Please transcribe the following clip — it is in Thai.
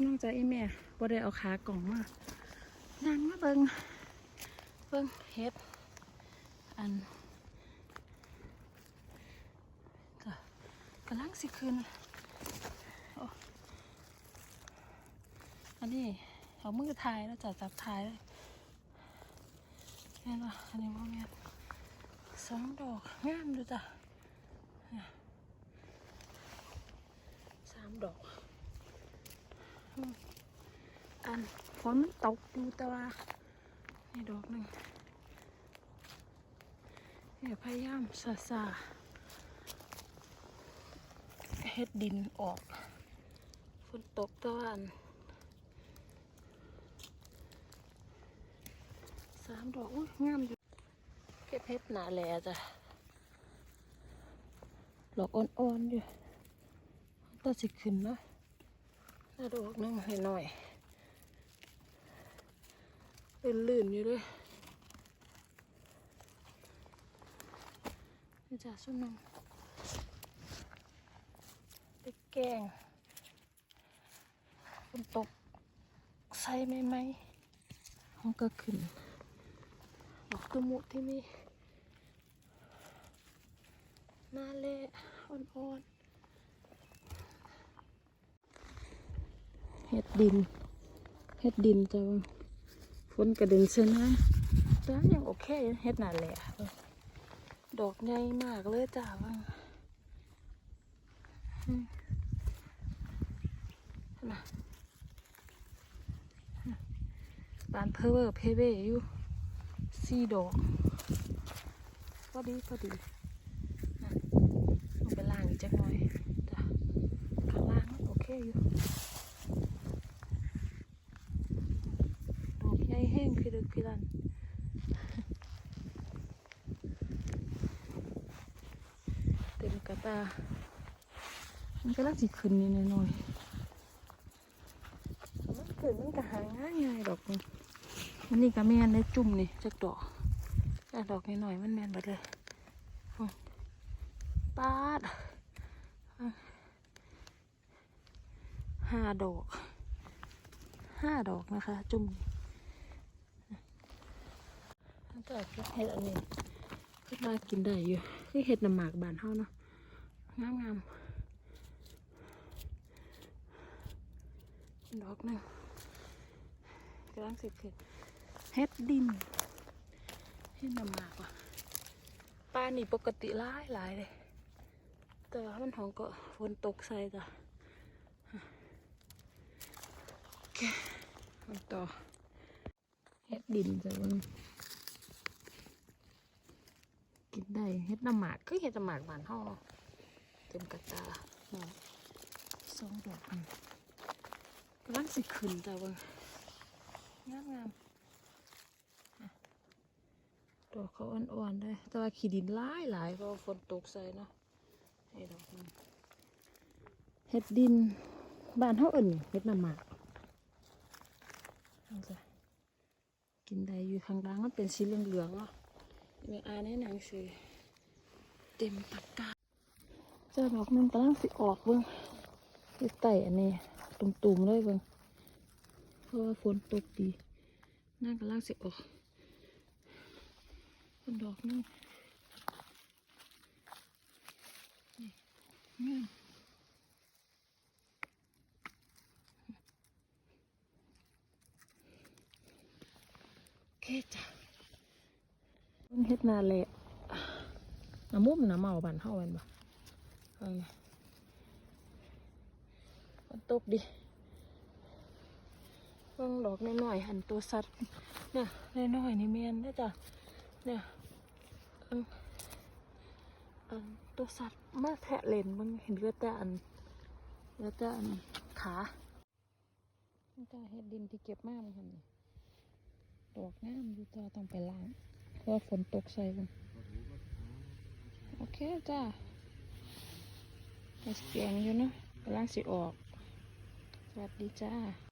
พี่น้องจ้าอีแม่บ่ได้เอาขากล่องมานางมาเบิงเบิงเฮ็ดอันก็กำลังสิขึ้นอันนี้เอามือถ่ายแล้วจ้ะจับถ่ายเลยแม่นว่อันนี้ว่าแม่นสองดอกงามดูจ้ะสามดอก อันฝนมันตกอยู่แต่ว่านี่ดอกหนึ่งเนี่ยพยายามซาซาเฮ็ดดินออกฝนตกแต่วันสามดอกอุ้ยงามอยู่เก็บเฮ็ดหนาแหลจ้ะดอกอ่อนๆอยู่ต้นสิขึ้นนะ ดอกนึงให้หน่อย เป็นลื่นๆอยู่ด้วยจ้าสุนังไปแกงฝนตกใส่ไหมไหมห้องก็ขึ้นดอกตะมุที่มีหน้าเละอ่อนๆ เฮ็ดดิน เฮ็ดดินจะฝนกระเด็นเส้นนะแต่ยังโอเคเฮ็ดนั่นแหละดอกใหญ่มากเลยจ้าว่านะบานเพอเวอร์เพเวอยู่สี่ดอกพอดีพอดีน่ะเอาไปล้างอีกจักหน่อยจ้ะข้างล่างมันโอเคอยู่ ดอกใหญ่แห้งพิลึกพิลันามันก็ลักสิขึ้นนิดหน่อยๆมันขึ้นมันก็หาง่ายง่ายๆดอกนี่อันนี้ก็แม่นได้จุ่มนี่จักดอกแต่ดอกนิดหน่อยมันแม่นหมดเลยปาดห้าดอกห้าดอกนะคะ จุ่มก็เห็ดอันนี้ขึ้นมากินได้อยู่คือเห็ดน้ำหมากบานเฮาเนาะ งามงามๆดอกหนึงกำลังสิขึ้นเห็ดดินเห็ดน้ำหมากว่ะปลานี่ปกติหลายหลายเลย แต่ว่ามันหองก็ฝนตกใส่จ้ะโอเคมาต่อเห็ดดินจ้ะมันกินได้เฮ็ดน้ำหมากคือเฮ็ดน้ำหมากบานเฮาเนาะ เต็มกระตาเนาะสองดอกนี่กำลังสิขึ้นจ้าเบิ่งงามงามๆอะดอกเขาอ่อนๆได้แต่ว่าขี้ดินหลายหลายเพราะว่าฝนตกใส่เนาะให้ดอกนึงเฮ็ดดินบ้านเฮาเอิ้นหยังเฮ็ดน้ำหมากเอาจ้ะกินได้อยู่ข้างล่างมันเป็นสีเหลืองๆเนาะเมื่ออ่านในหนังสือเต็มตะกร้าเจ้าดอกหนึงกำลังสิออกเบิ่งที่ไต่อันนี้ตุ่มๆเลยเบิ่งเพราะว่าฝนตกดีน่ากำลังสิออกเป็นดอกนึงนี่นี่เคจ้ะเฮ็ดนาแหละน้ำมุมน้ำเมาบันเฮาแม่นบ่เอาไง มันตกดิเบิ่งดอกน้อยๆหันตัวสัตว์เนี่ยน้อยๆนี่แม่นได้จ้ะเนี่ยอันตัวสัตว์มาแทะเลนมันเห็นเลือแต่อันเลือแต่อันขานี่จ้าเฮ็ดดินที่เก็บมากมันหั่นนี่ดอกงามอยู่แตัวาต้องไปล้างเพราะฝนตกใส่มันโอเคจ้า ไอเสียงอยู่เนาะกำลังสิออก สวัสดีจ้า